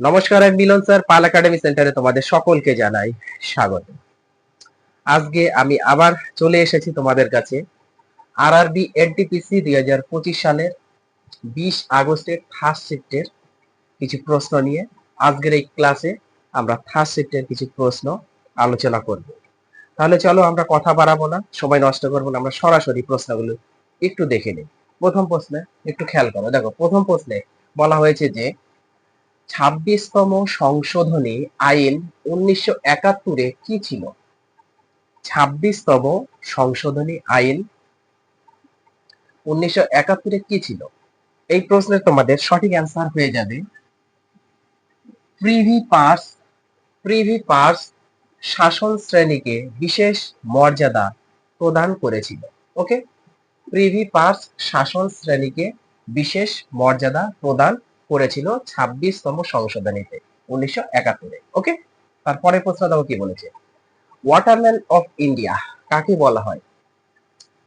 নমস্কার, আমি মিলন স্যার, পাল একাডেমি সেন্টারে তোমাদের সকলকে জানাই স্বাগত। আজকে আমি আবার চলে এসেছি তোমাদের কাছে আরআরবি এনটিপিসি দুই হাজার পঁচিশ সালের বিশ আগস্টের ফার্স্ট শিফটের কিছু প্রশ্ন নিয়ে আজকের এই ক্লাসে আমরা ফার্স্ট শিফটের কিছু প্রশ্ন আলোচনা করব। তাহলে চলো আমরা কথা বাড়াবো না, সময় নষ্ট করব না, আমরা সরাসরি প্রশ্নগুলো একটু দেখে নিই। প্রথম প্রশ্নে একটু খেয়াল করো। দেখো, প্রথম প্রশ্নে বলা হয়েছে যে ছাব্বিশতম সংশোধনী আইন উনিশশো একাত্তরে কি ছিল? ছাব্বিশতম সংশোধনী আইন উনিশশো একাত্তরে কি ছিল? এই প্রশ্নের তোমাদের সঠিক অ্যান্সার হয়ে যাবে। প্রিভি পার্স প্রিভি পার্স শাসন শ্রেণীকে বিশেষ মর্যাদা প্রদান করেছিল। ওকে প্রিভি পার্স শাসন শ্রেণীকে বিশেষ মর্যাদা প্রদান করেছিল ছাব্বিশতম সংশোধনীতে, উনিশশো একাত্তরে ওকে তারপরে প্রশ্ন দেখো কি বলেছে? ওয়াটারম্যান অফ ইন্ডিয়া কাকে বলা হয়?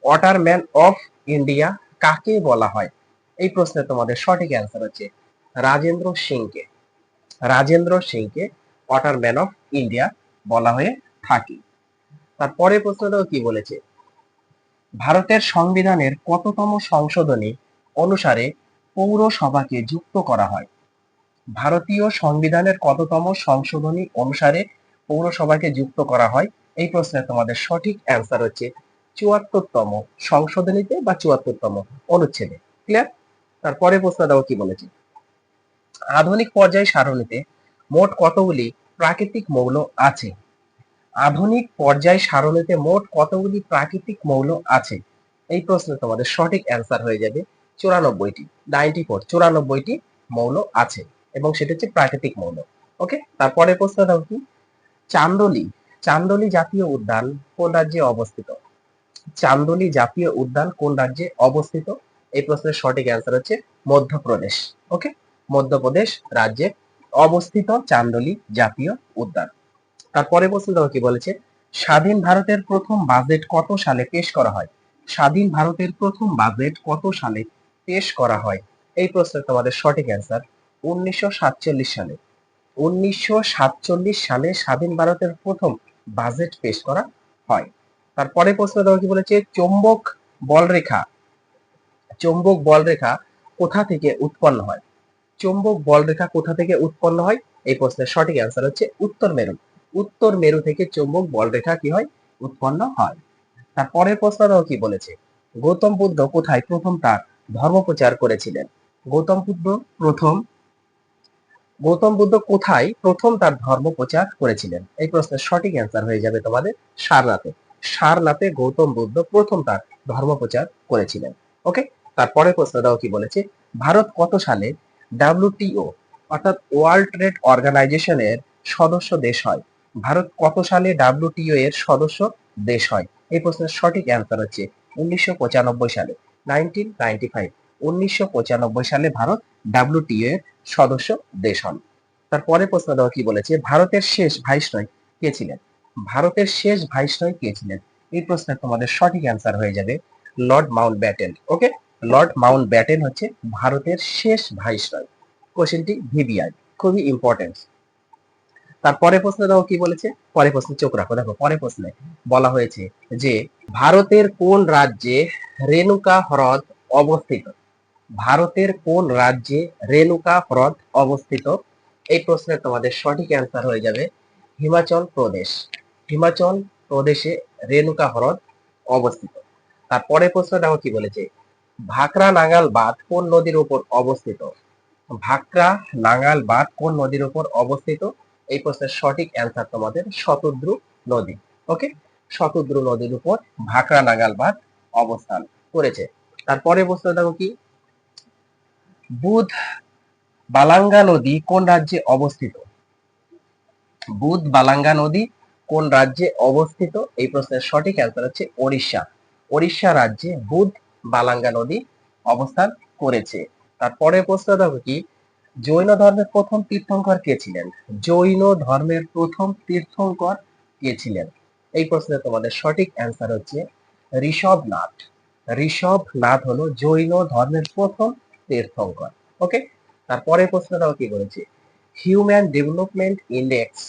ওয়াটারম্যান অফ ইন্ডিয়া কাকে বলা হয়? এই প্রশ্নে তোমাদের সঠিক অ্যান্সার হচ্ছে রাজেন্দ্র সিংকে। রাজেন্দ্র সিংকে ওয়াটারম্যান অফ ইন্ডিয়া বলা হয়ে থাকে। তারপরে প্রশ্নটাও কি বলেছে? ভারতের সংবিধানের কততম সংশোধনী অনুসারে পৌরসভাকে যুক্ত করা হয়। ভারতীয় সংবিধানের কততম সংশোধনী অনুসারে পৌরসভাকে যুক্ত করা হয়? এই প্রশ্নে তোমাদের সঠিক অ্যান্সার হচ্ছে চুয়াত্তরতম সংশোধনীতে বা চুয়াত্তরতম অনুচ্ছেদে। ক্লিয়ার তারপরে প্রশ্ন দাও কি বলেছে। আধুনিক পর্যায় সারণীতে মোট কতগুলি প্রাকৃতিক মৌল আছে? আধুনিক পর্যায় সারণীতে মোট কতগুলি প্রাকৃতিক মৌল আছে? এই প্রশ্নে তোমাদের সঠিক অ্যান্সার হয়ে যাবে চুরানব্বইটি নাইনটি ফোর চুরানব্বইটি মৌল আছে এবং সেটা হচ্ছে প্রাকৃতিক মৌল ওকে তারপরে প্রশ্ন দাও কি? চান্দলি চান্দলি জাতীয় উদ্যান কোন রাজ্যে অবস্থিত? চান্দলি জাতীয় উদ্যান কোন রাজ্যে অবস্থিত? এই প্রশ্নের সঠিক অ্যান্সার হচ্ছে মধ্যপ্রদেশ ওকে মধ্যপ্রদেশ রাজ্যে অবস্থিত চান্দলি জাতীয় উদ্যান। তারপরে প্রশ্ন দাও কি বলেছে? স্বাধীন ভারতের প্রথম বাজেট কত সালে পেশ করা হয়? স্বাধীন ভারতের প্রথম বাজেট কত সালে পেশ করা হয়। এই প্রশ্নের তোমাদের সঠিক অ্যান্সার উনিশশো সাতচল্লিশ সালে। উনিশশো সাতচল্লিশ সালে স্বাধীন ভারতের প্রথম বাজেট পেশ করা হয়। তারপরে প্রশ্ন দেওয়া কি বলেছে? চৌম্বক বলরেখা। চৌম্বক বলরেখা কোথা থেকে উৎপন্ন হয়? চৌম্বক বলরেখা কোথা থেকে উৎপন্ন হয়? এই প্রশ্নের সঠিক অ্যান্সার হচ্ছে উত্তর মেরু। উত্তর মেরু থেকে চৌম্বক বলরেখা কি হয়? উৎপন্ন হয়। তারপরের প্রশ্নটাও কি বলেছে? গৌতম বুদ্ধ কোথায় প্রথম তার ধর্ম প্রচার করেছিলেন। গৌতম বুদ্ধ প্রথম, গৌতম বুদ্ধ কোথায়? প্রথম তার ধর্ম প্রচার করেছিলেন। এই প্রশ্নের সঠিক অ্যান্সার হয়ে যাবে তোমাদের সারনাথে সারনাথে গৌতম বুদ্ধ প্রথম তার ধর্ম প্রচার করেছিলেন ওকে তারপরে প্রশ্নটাও কি বলেছে? ভারত কত সালে ডাব্লিউটিও অর্থাৎ ওয়ার্ল্ড ট্রেড অর্গানাইজেশনের সদস্য দেশ হয়? ভারত কত সালে ডাব্লিউটিও এর সদস্য দেশ হয়? এই প্রশ্নের সঠিক অ্যান্সার হচ্ছে উনিশশো পঁচানব্বই সালে। নাইনটিন নাইনটি ফাইভ, উনিশশো সালে ভারত ডাব্লিউটিও এর সদস্য দেশ হন। তারপরে প্রশ্ন দেওয়া কি বলেছে, ভারতের শেষ ভাইসরয় কে ছিলেন? ভারতের শেষ ভাইসরয় কে ছিলেন? এই প্রশ্নের তোমাদের সঠিক অ্যান্সার হয়ে যাবে Lord Mountbatten okay Lord Mountbatten হচ্ছে ভারতের শেষ ভাইসরয়। কোশ্চেনটি ভিভিআই খুবই ইম্পর্টেন্ট তারপরে প্রশ্ন দেখো কি বলেছে? পরে প্রশ্নে চোখ রাখো, দেখো পরে প্রশ্নে বলা হয়েছে যে ভারতের কোন রাজ্যে রেণুকা হ্রদ অবস্থিত? ভারতের কোন রাজ্যে রেণুকা হ্রদ অবস্থিত? এই প্রশ্নের তোমাদের সঠিক অ্যান্সার হয়ে যাবে হিমাচল প্রদেশ। হিমাচল প্রদেশে রেণুকা হ্রদ অবস্থিত। তারপরে প্রশ্ন দেখো কি বলেছে? ভাকরা নাঙ্গাল বাঁধ কোন নদীর উপর অবস্থিত? ভাকরা নাঙ্গাল বাঁধ কোন নদীর উপর অবস্থিত? এই প্রশ্নের সঠিক অ্যান্সার তোমাদের শতদ্রু নদী ওকে শতদ্রু নদীর উপর ভাকরা নাগাল বাঁধ অবস্থান করেছে। তারপরে প্রশ্ন দেখো কি? বুধ বালাঙ্গা নদী কোন রাজ্যে অবস্থিত? বুধ বালাঙ্গা নদী কোন রাজ্যে অবস্থিত? এই প্রশ্নের সঠিক অ্যান্সার হচ্ছে ওড়িশা। ওড়িশা রাজ্যে বুধ বালাঙ্গা নদী অবস্থান করেছে। তারপরে প্রশ্ন দেখো কি? জৈন ধর্মের প্রথম তীর্থঙ্কর কে ছিলেন? জৈন ধর্মের প্রথম তীর্থঙ্কর কে ছিলেন? এই প্রশ্নে তোমাদের সঠিক অ্যান্সার হচ্ছে ঋষভনাথ। ঋষভনাথ ঋষভ হলো জৈন ধর্মের প্রথম তীর্থঙ্কর। ওকে তারপরে প্রশ্নটাও কি বলেছে? হিউম্যান ডেভেলপমেন্ট ইন্ডেক্স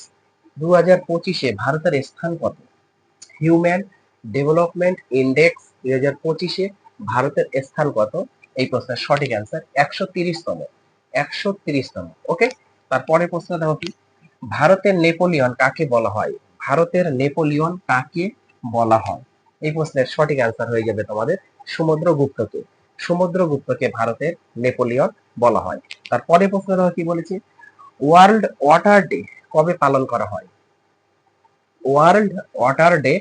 দু হাজার পঁচিশে ভারতের স্থান কত? হিউম্যান ডেভেলপমেন্ট ইন্ডেক্স দুই হাজার পঁচিশে ভারতের স্থান কত? এই প্রশ্নের সঠিক অ্যান্সার একশো তিরিশতম। একশো তিরিশতম ওকে তারপরে প্রশ্ন দেখো কি? ভারতের নেপোলিয়ন কাকে বলা হয়? ভারতের নেপোলিয়ন কাকে বলা হয়? এই প্রশ্নের সঠিক অ্যান্সার হয়ে যাবে তোমাদের সমুদ্রগুপ্তকে সমুদ্রগুপ্তকে ভারতের নেপোলিয়ন বলা হয়। তারপরে প্রশ্ন দেখো কি বলেছি? ওয়ার্ল্ড ওয়াটার ডে কবে পালন করা হয়? ওয়ার্ল্ড ওয়াটার ডে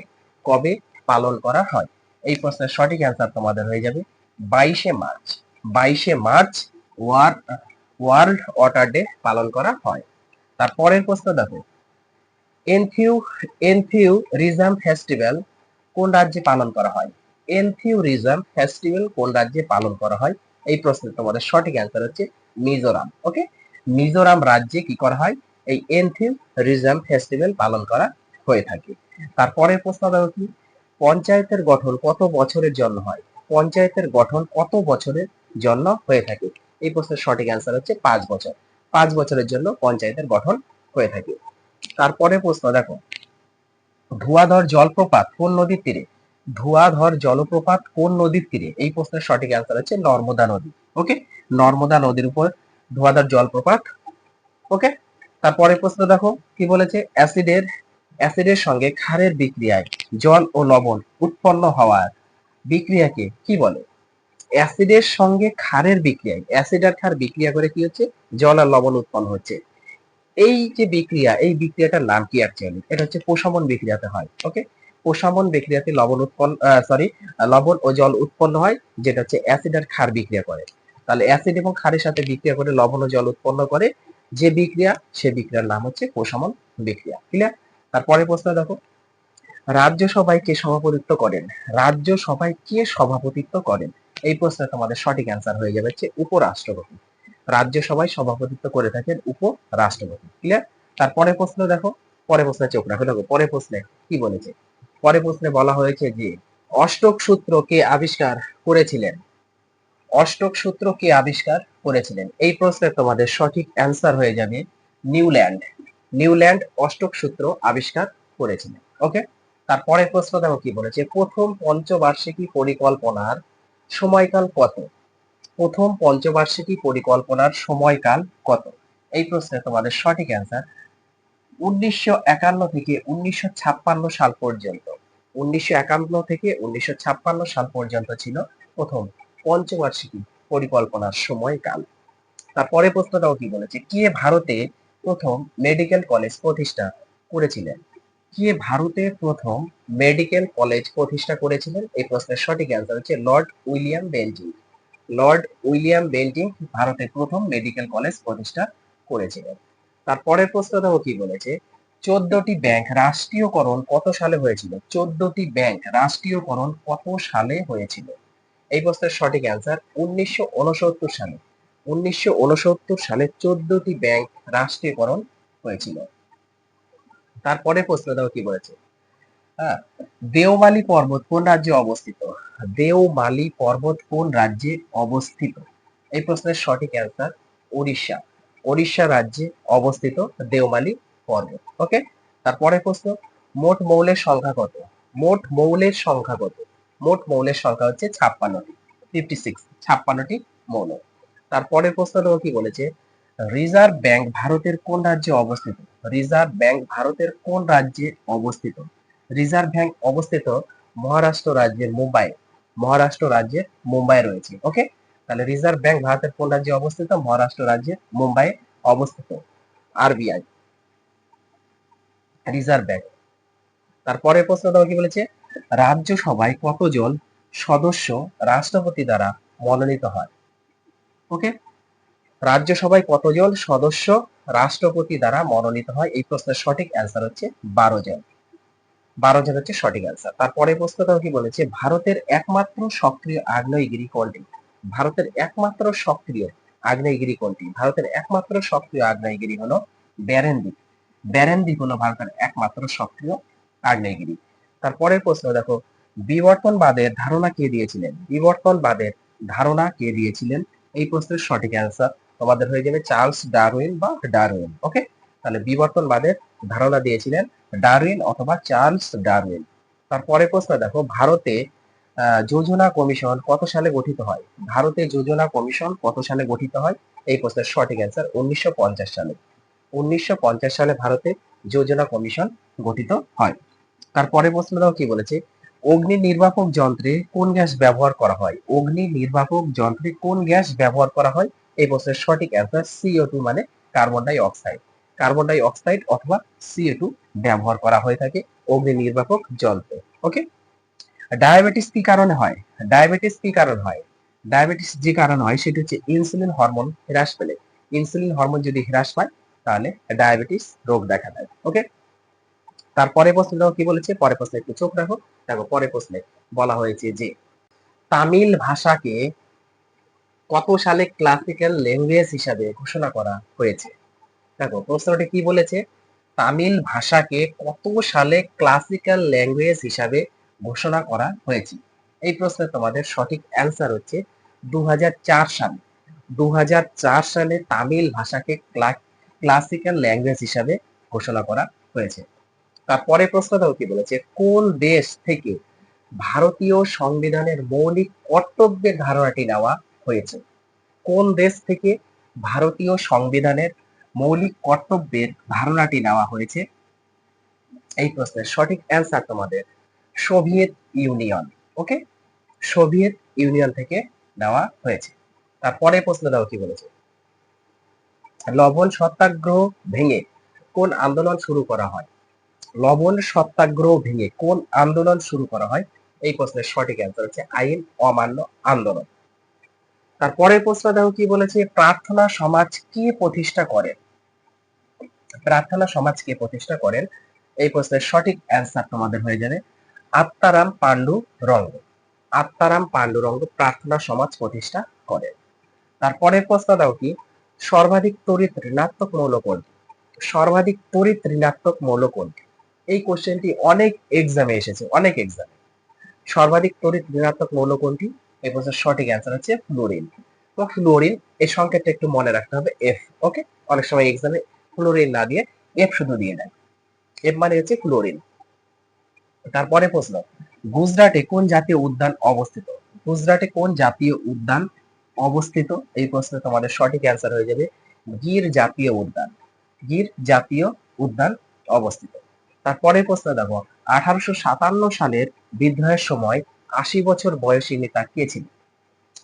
কবে পালন করা হয়? এই প্রশ্নের সঠিক অ্যান্সার তোমাদের হয়ে যাবে বাইশে মার্চ। বাইশে মার্চ ওয়ার্ল্ড ওয়াটার ডে পালন করা হয়। তারপরের প্রশ্ন দেখো। এনথিউ এনথিউ রিজাম ফেস্টিভ্যাল কোন রাজ্যে পালন করা হয়? এনথিউ রিজাম ফেস্টিভ্যাল কোন রাজ্যে পালন করা হয়? এই প্রশ্নের তোমাদের সঠিক অ্যান্সার হচ্ছে মিজোরাম ওকে মিজোরাম রাজ্যে কি করা হয়? এই এনথিউ রিজাম ফেস্টিভ্যাল পালন করা হয়ে থাকে। তারপরের প্রশ্ন দেখো কি? পঞ্চায়েতের গঠন কত বছরের জন্য হয়? পঞ্চায়েতের গঠন কত বছরের জন্য হয়ে থাকে? এই প্রশ্নের সঠিক অ্যান্সার হচ্ছে পাঁচ বছর। পাঁচ বছরের জন্য পঞ্চায়েতের গঠন হয়ে থাকে। তারপরে প্রশ্ন, দেখো। ধোয়াধর জলপ্রপাত কোন নদীর তীরে? ধোয়াধর জলপ্রপাত কোন নদীর তীরে? এই প্রশ্নের সঠিক অ্যান্সার হচ্ছে নর্মদা নদী। ওকে? নর্মদা নদীর উপর ধোয়াধর জলপ্রপাত। ওকে? তারপরে প্রশ্ন, দেখো। কি বলেছে? অ্যাসিডের অ্যাসিডের সঙ্গে ক্ষারের বিক্রিয়ায় জল ও লবণ উৎপন্ন হওয়ার বিক্রিয়াকে কি বলে? অ্যাসিডের সঙ্গে ক্ষারের বিক্রিয়ায় অ্যাসিড আর ক্ষার বিক্রিয়া করে কি হচ্ছে? জল আর লবণ উৎপন্ন হচ্ছে। এই যে বিক্রিয়া, এই বিক্রিয়াটার নাম কি অ্যাকচুয়ালি এটা হচ্ছে প্রশমন বিক্রিয়াতে হয় ওকে প্রশমন বিক্রিয়াতে লবণ উৎপন্ন সরি লবণ ও জল উৎপন্ন হয়, যেটা হচ্ছে অ্যাসিড আর ক্ষার বিক্রিয়া করে। তাহলে অ্যাসিড এবং ক্ষারের সাথে বিক্রিয়া করে লবণ ও জল উৎপন্ন করে, যে বিক্রিয়া, সে বিক্রিয়ার নাম হচ্ছে প্রশমন বিক্রিয়া ক্লিয়ার তারপরে প্রশ্ন দেখো। রাজ্য সভায় কে সভাপতিত্ব করেন? রাজ্য সভায় কে সভাপতিত্ব করেন? এই প্রশ্নের তোমাদের সঠিক অ্যান্সার হয়ে যাবে হচ্ছে উপরাষ্ট্রপতি। রাজ্য সভায় সভাপতিত্ব করে থাকেন উপরাষ্ট্রপতি। ক্লিয়ার তারপরে প্রশ্ন দেখো। পরে প্রশ্নে চোখ রাখো। দেখো পরে প্রশ্নে কি বলেছে? পরে প্রশ্নে বলা হয়েছে যে, অষ্টক সূত্র কে আবিষ্কার করেছিলেন? অষ্টক সূত্র কে আবিষ্কার করেছিলেন? এই প্রশ্নের তোমাদের সঠিক অ্যান্সার হয়ে যাবে নিউল্যান্ড। নিউল্যান্ড অষ্টক সূত্র আবিষ্কার করেছিলেন। ওকে তারপরে প্রশ্ন দেখো কি বলেছে? প্রথম পঞ্চবার্ষিকী পরিকল্পনার সময়কাল কত? প্রথম পঞ্চবার্ষিকী পরিকল্পনার সময়কাল কত? এই প্রশ্নে তোমাদের সঠিক অ্যান্সার উনিশশো একান্ন থেকে উনিশশো ছাপ্পান্ন সাল পর্যন্ত। উনিশশো একান্ন থেকে উনিশশো ছাপ্পান্ন সাল পর্যন্ত ছিল প্রথম পঞ্চবার্ষিকী পরিকল্পনার সময়কাল। তারপরে প্রশ্নটাও কি বলেছে? কে ভারতে প্রথম মেডিকেল কলেজ প্রতিষ্ঠা করেছিলেন? কে ভারতে প্রথম মেডিকেল কলেজ প্রতিষ্ঠা করেছিলেন। এই প্রশ্নের সঠিক অ্যান্সার হচ্ছে Lord William Bentinck. Lord William Bentinck ভারতে প্রথম মেডিকেল কলেজ প্রতিষ্ঠা করেছিলেন। তারপরের প্রশ্ন দেখো কি বলেছে? চোদ্দটি ব্যাংক রাষ্ট্রীয়করণ কত সালে হয়েছিল? চোদ্দটি ব্যাংক রাষ্ট্রীয়করণ কত সালে হয়েছিল? এই প্রশ্নের সঠিক অ্যান্সার উনিশশো উনসত্তর সালে। উনিশশো উনসত্তর সালে চোদ্দটি ব্যাংক রাষ্ট্রীয়করণ হয়েছিল। তারপরে প্রশ্ন দাও কি বলেছে? হ্যাঁ দেওমালি পর্বত কোন রাজ্যে অবস্থিত? দেওমালি পর্বত কোন রাজ্যে অবস্থিত? এই প্রশ্নের সঠিক অ্যান্সার উড়িষ্যা উড়িষ্যা রাজ্যে অবস্থিত দেওমালি পর্বত। ওকে তারপরে প্রশ্ন, মোট মৌলের সংখ্যা কত? মোট মৌলের সংখ্যা কত? মোট মৌলের সংখ্যা হচ্ছে ছাপ্পান্নটি ফিফটি সিক্স ছাপ্পান্নটি মৌল। তারপরের প্রশ্ন দেখো কি বলেছে? রিজার্ভ ব্যাংক ভারতের কোন রাজ্যে অবস্থিত? রিজার্ভ ব্যাংক ভারতের কোন রাজ্যে অবস্থিত? রিজার্ভ ব্যাংক অবস্থিত মহারাষ্ট্র রাজ্যের মুম্বাই। মহারাষ্ট্র রাজ্যের মুম্বাই রয়েছে, ওকে? তাহলে রিজার্ভ ব্যাংক ভারতের কোন রাজ্যে অবস্থিত? মহারাষ্ট্র রাজ্যের মুম্বাই অবস্থিত। RBI, reserve bank. তারপরে প্রশ্ন দাও কি বলেছে? রাজ্যসভায় কতজন সদস্য রাষ্ট্রপতি দ্বারা মনোনীত হয়? ওকে? রাজ্যসভায় কতজন সদস্য রাষ্ট্রপতি দ্বারা মনোনীত হয়? এই প্রশ্নের সঠিক অ্যান্সার হচ্ছে বারো জন। বারো জন হচ্ছে সঠিক অ্যান্সার তারপরে প্রশ্নটাও কি বলেছে? ভারতের একমাত্র সক্রিয় আগ্নেয়গিরি কোনটি? ভারতের একমাত্র সক্রিয় আগ্নেয়গিরি কোনটি? ভারতের একমাত্র সক্রিয় আগ্নেয়গিরি হলো ব্যারেন দ্বীপ ব্যারেন দ্বীপ হলো ভারতের একমাত্র সক্রিয় আগ্নেয়গিরি। তারপরের প্রশ্ন, দেখো, বিবর্তনবাদের ধারণা কে দিয়েছিলেন? বিবর্তনবাদের ধারণা কে দিয়েছিলেন? এই প্রশ্নের সঠিক অ্যান্সার তোমাদের হয়ে যাবে চার্লস ডারউইন বা ডারউইন, ওকে? তাহলে বিবর্তনবাদের ধারণা দিয়েছিলেন ডারউইন অথবা চার্লস ডারউইন। তারপরে প্রশ্ন, দেখো, ভারতে যোজনা কমিশন কত সালে গঠিত হয়? ভারতে যোজনা কমিশন কত সালে গঠিত হয়? এই প্রশ্নের সঠিক অ্যান্সার উনিশশো সালে। উনিশশো পঞ্চাশ সালে ভারতে যোজনা কমিশন গঠিত হয়। তারপরে প্রশ্নটাও কি বলেছে? অগ্নি নির্বাপক যন্ত্রে কোন গ্যাস ব্যবহার করা হয়? অগ্নি নির্বাপক যন্ত্রে কোন গ্যাস ব্যবহার করা হয়? এই প্রশ্নের সঠিক অ্যান্সার সিও টু মানে carbon dioxide carbon dioxide অথবা সিও টু ব্যবহার করা হয়ে থাকে অগ্নি নির্বাপক যন্ত্রে ওকে ডায়াবেটিস কি কারণে হয়? ডায়াবেটিস কি কারণ হয়? ডায়াবেটিস যে কারণ হয় সেটা হচ্ছে ইনসুলিন হরমোন হ্রাস পেলে। ইনসুলিন হরমোন যদি হ্রাস পায়, তাহলে ডায়াবেটিস রোগ দেখা দেয় ওকে তারপরে প্রশ্নটাও কি বলেছে? পরে প্রশ্নে একটু চোখ রাখো। দেখো পরে প্রশ্নে বলা হয়েছে যে তামিল ভাষাকে কত সালে ক্লাসিক্যাল ল্যাঙ্গুয়েজ হিসাবে ঘোষণা করা হয়েছে? দেখো, প্রশ্নটি কি বলেছে? তামিল ভাষাকে কত সালে ক্লাসিক্যাল ল্যাঙ্গুয়েজ হিসাবে ঘোষণা করা হয়েছে? এই প্রশ্নের তোমাদের সঠিক অ্যান্সার হচ্ছে দু হাজার চার সালে। দু হাজার চার সালে তামিল ভাষাকে ক্লাসিক্যাল ল্যাঙ্গুয়েজ হিসাবে ঘোষণা করা হয়েছে। তারপরে প্রশ্নটাও কি বলেছে? কোন দেশ থেকে ভারতীয় সংবিধানের মৌলিক কর্তব্যের ধারণাটি নেওয়া হয়েছে। কোন দেশ থেকে ভারতীয় সংবিধানের মৌলিক কর্তব্যের ধারণাটি নেওয়া হয়েছে? এই প্রশ্নের সঠিক অ্যান্সার তোমাদের Soviet Union okay Soviet Union থেকে নেওয়া হয়েছে। তারপরে প্রশ্ন দাও কি বলেছে? লবণ সত্যাগ্রহ ভেঙে কোন আন্দোলন শুরু করা হয়? লবণ সত্যাগ্রহ ভেঙে কোন আন্দোলন শুরু করা হয়? এই প্রশ্নের সঠিক অ্যান্সার হচ্ছে আইন অমান্য আন্দোলন। তারপরের প্রশ্ন দেখো কি বলেছে, প্রার্থনা সমাজ কি প্রতিষ্ঠা করেন প্রার্থনা সমাজ কে প্রতিষ্ঠা করেন? এই প্রশ্নের সঠিক অ্যান্সার তোমাদের হয়ে যাবে, আত্মারাম পাণ্ডু রঙ্গ। আত্মারাম পাণ্ডু রঙ্গ প্রার্থনা সমাজ প্রতিষ্ঠা করেন তারপরের প্রশ্ন দাও কি, সর্বাধিক তড়িৎ ঋণাত্মক মৌল কোনটি? সর্বাধিক তড়িৎ ঋণাত্মক মৌল কোনটি? এই কোশ্চেনটি অনেক এক্সামে এসেছে, অনেক এক্সামে সর্বাধিক তড়িৎ ঋণাত্মক মৌল কোনটি? এই প্রশ্নের সঠিক অ্যান্সার হচ্ছে ফ্লোরিন তো ফ্লোরিন এই সংকেতটা একটু মনে রাখতে হবে এফ ওকে অনেক সময় এক্সামে ফ্লোরিন না দিয়ে এফ শুধু দিয়ে দেয়। এফ মানে হচ্ছে ক্লোরিন তারপরে প্রশ্ন, গুজরাটে কোন জাতীয় উদ্যান অবস্থিত? গুজরাটে কোন জাতীয় উদ্যান অবস্থিত? এই প্রশ্নে তোমাদের সঠিক অ্যান্সার হয়ে যাবে, গির জাতীয় উদ্যান। গির জাতীয় উদ্যান অবস্থিত। তারপরে প্রশ্ন দেখো, আঠারোশো সাতান্ন সালের বিদ্রোহের সময় আশি বছর বয়সী নেতা কে ছিলেন?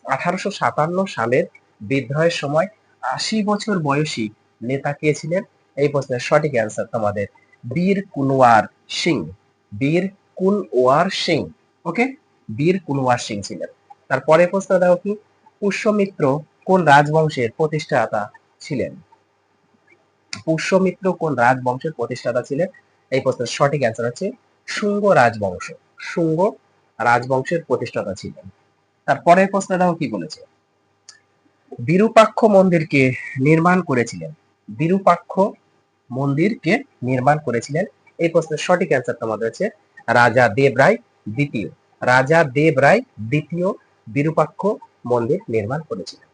আঠারোশো সাতান্ন সালের বিদ্রোহের সময় আশি বছর বয়সী নেতা কে ছিলেন? এই প্রশ্নের সঠিক অ্যান্সার তোমাদের বীর কুনওয়ার সিং। বীর কুনওয়ার সিং ওকে বীর কুনওয়ার সিং ছিলেন। তারপরে প্রশ্ন দেখো কি? পুষ্যমিত্র কোন রাজবংশের প্রতিষ্ঠাতা ছিলেন? পুষ্যমিত্র কোন রাজবংশের প্রতিষ্ঠাতা ছিলেন? এই প্রশ্নের সঠিক অ্যান্সার হচ্ছে শুঙ্গ রাজবংশ। শুঙ্গ রাজবংশের প্রতিষ্ঠাতা ছিলেন। তারপরের প্রশ্নটাও কি বলেছে? বিরূপাক্ষ মন্দিরকে নির্মাণ করেছিলেন। বিরূপাক্ষ মন্দিরকে নির্মাণ করেছিলেন। এই প্রশ্নের সঠিক অ্যান্সার তোমাদের হচ্ছে রাজা দেব রায় দ্বিতীয়। রাজা দেব রায় দ্বিতীয় বিরূপাক্ষ মন্দির নির্মাণ করেছিলেন।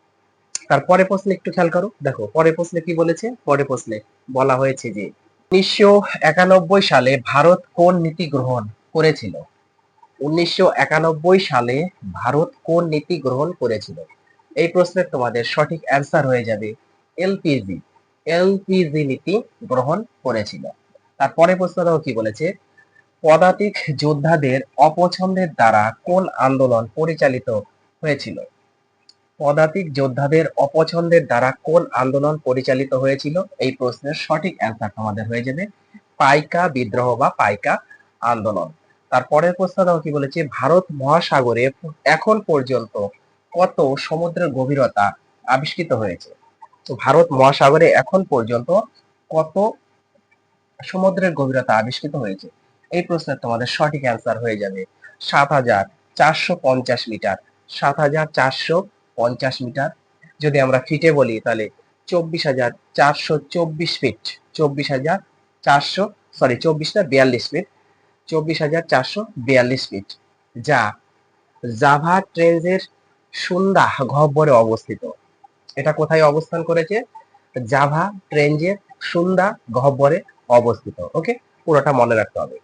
তারপরে প্রশ্নে একটু খেয়াল করো। দেখো পরে প্রশ্নে কি বলেছে? পরে প্রশ্নে বলা হয়েছে যে উনিশশো একানব্বই সালে ভারত কোন নীতি গ্রহণ করেছিল? উনিশশো একানব্বই সালে ভারত কোন নীতি গ্রহণ করেছিল? এই প্রশ্নের তোমাদের সঠিক অ্যান্সার হয়ে যাবে এলপিজি এলপিজি নীতি গ্রহণ করেছিল। তারপরে প্রশ্নটাও কি বলেছে? পদাতিক যোদ্ধাদের অপছন্দের দ্বারা কোন আন্দোলন পরিচালিত হয়েছিল? পদাতিক যোদ্ধাদের অপছন্দের দ্বারা কোন আন্দোলন পরিচালিত হয়েছিল? এই প্রশ্নের সঠিক অ্যান্সার তোমাদের হয়ে যাবে পাইকা বিদ্রোহ বা পাইকা আন্দোলন। তারপরের প্রশ্নটাও কি বলেছে, ভারত মহাসাগরে এখন পর্যন্ত কত সমুদ্রের গভীরতা আবিষ্কৃত হয়েছে? তো ভারত মহাসাগরে এখন পর্যন্ত কত সমুদ্রের গভীরতা আবিষ্কৃত হয়েছে? এই প্রশ্নের তোমাদের সঠিক অ্যান্সার হয়ে যাবে সাত হাজার চারশো পঞ্চাশ মিটার। সাত হাজার চারশো পঞ্চাশ মিটার। যদি আমরা ফিটে বলি তাহলে চব্বিশ হাজার চারশো চব্বিশ ফিট, চব্বিশ হাজার চারশো সরি চব্বিশ না, বিয়াল্লিশ ফিট। চব্বিশ হাজার চারশো বিয়াল্লিশ ফিট যা জাভা ট্রেঞ্জের সুন্দা গহ্বরে অবস্থিত। এটা কোথায় অবস্থান করেছে? জাভা ট্রেঞ্জের সুন্দা গহ্বরে অবস্থিত। ওকে পুরোটা মনে রাখতে হবে।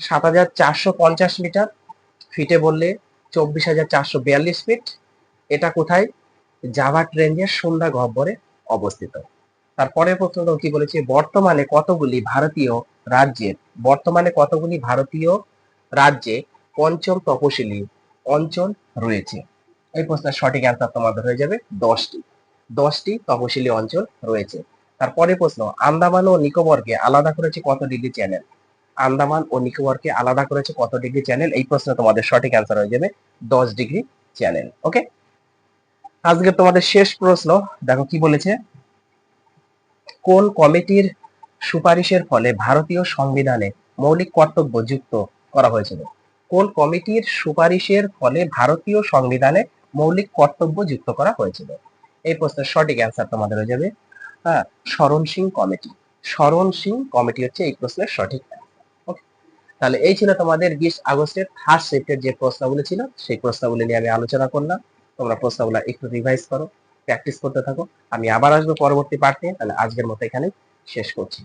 সাত হাজার চারশো পঞ্চাশ মিটার ফিটে বললে চব্বিশ হাজার চারশো বিয়াল্লিশ ফিট এটা কোথায়? জাভা ট্রেঞ্জের সুন্দা গহ্বরে অবস্থিত। তারপরের প্রশ্নটা কি বলেছে? বর্তমানে কতগুলি ভারতীয় রাজ্যের বর্তমানে কতগুলি ভারতীয় রাজ্যে পঞ্চম তপশিলি অঞ্চল রয়েছে? এই প্রশ্নের সঠিক অ্যান্সার তোমাদের হয়ে যাবে দশটি। দশটি তপশিলি অঞ্চল রয়েছে। তারপরে প্রশ্ন, আন্দামান ও নিকোবরকে আলাদা করেছে কত ডিগ্রি চ্যানেল? আন্দামান ও নিকোবরকে আলাদা করেছে কত ডিগ্রি চ্যানেল? এই প্রশ্নে তোমাদের সঠিক অ্যান্সার হয়ে যাবে দশ ডিগ্রি চ্যানেল, ওকে? আজকে তোমাদের শেষ প্রশ্ন, দেখো কি বলেছে? কোন কমিটির সুপারিশের ফলে ভারতীয় সংবিধানে মৌলিক কর্তব্য যুক্ত করা হয়েছিল। কোন কমিটির সুপারিশের ফলে ভারতীয় সংবিধানে মৌলিক কর্তব্য যুক্ত করা হয়েছিল? এই প্রশ্নের সঠিক অ্যান্সার তোমাদের হয়ে যাবে। হ্যাঁ সিং কমিটি। শরণ সিং কমিটি হচ্ছে এই প্রশ্নের সঠিক তাহলে এই ছিল তোমাদের বিশ আগস্টের ফার্স্ট শিফটের যে প্রশ্নগুলো ছিল, সেই প্রশ্নগুলো নিয়ে আমি আলোচনা করলাম। তোমরা প্রশ্নগুলো একটু রিভাইজ করো প্র্যাকটিস করতে থাকো। আমি আবার আসব পরবর্তী পার্টে তাহলে আজকের মতো এখানে শেষ করছি।